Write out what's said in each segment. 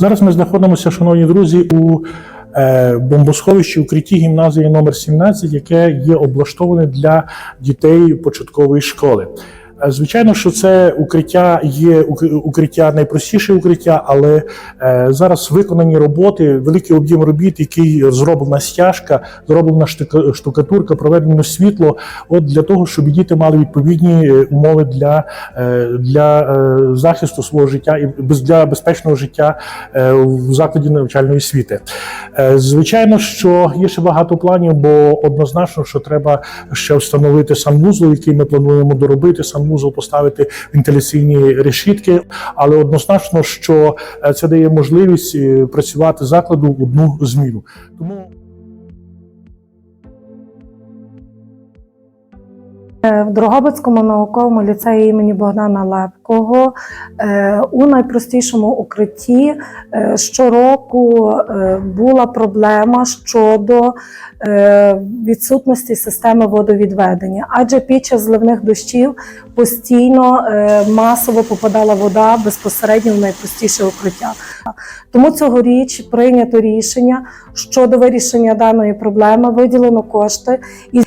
Зараз ми знаходимося, шановні друзі, у е, бомбосховищі укритті гімназії номер 17, яке є облаштоване для дітей початкової школи. Е, Звичайно, що це укриття є ук- укриття найпростіше укриття, але е, зараз виконані роботи, великий об'єм робіт, який зроблена стяжка, зроблена штука- штукатурка, проведено світло. От для того, щоб діти мали відповідні е, умови для, для захисту свого життя і без- для безпечного життя в закладі навчальної освіти. Звичайно, що є ще багато планів, бо однозначно, що треба ще встановити санвузол, який ми плануємо доробити. Санвузол поставити вентиляційні решітки, але однозначно, що е, це дає можливість е, працювати закладу в одну зміну. Тому. Е, В Дрогобицькому науковому ліцеї імені Богдана Лепкого е, у найпростішому укритті е, щороку е, була проблема щодо відсутності системи водовідведення, адже під час зливних дощів постійно масово попадала вода безпосередньо в найпростіше укриття. Тому цьогоріч прийнято рішення щодо вирішення даної проблеми, виділено кошти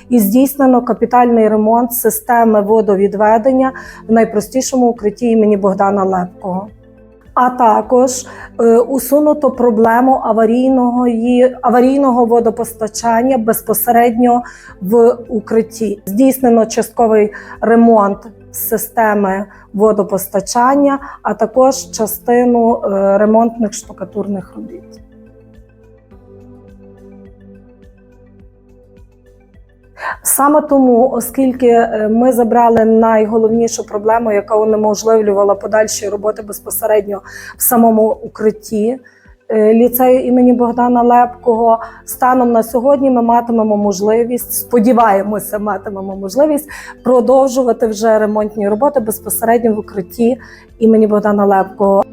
і здійснено капітальний ремонт системи водовідведення в найпростішому укритті імені Богдана Лепкого. А також е, усунуто проблему аварійного, аварійного водопостачання безпосередньо в укритті. Здійснено частковий ремонт системи водопостачання, а також частину е, ремонтних штукатурних робіт. Саме тому, оскільки е, ми забрали найголовнішу проблему, яка унеможливлювала подальші роботи безпосередньо в самому укритті е, ліцею імені Богдана Лепкого, станом на сьогодні ми матимемо можливість, сподіваємося, матимемо можливість продовжувати вже ремонтні роботи безпосередньо в укритті імені Богдана Лепкого.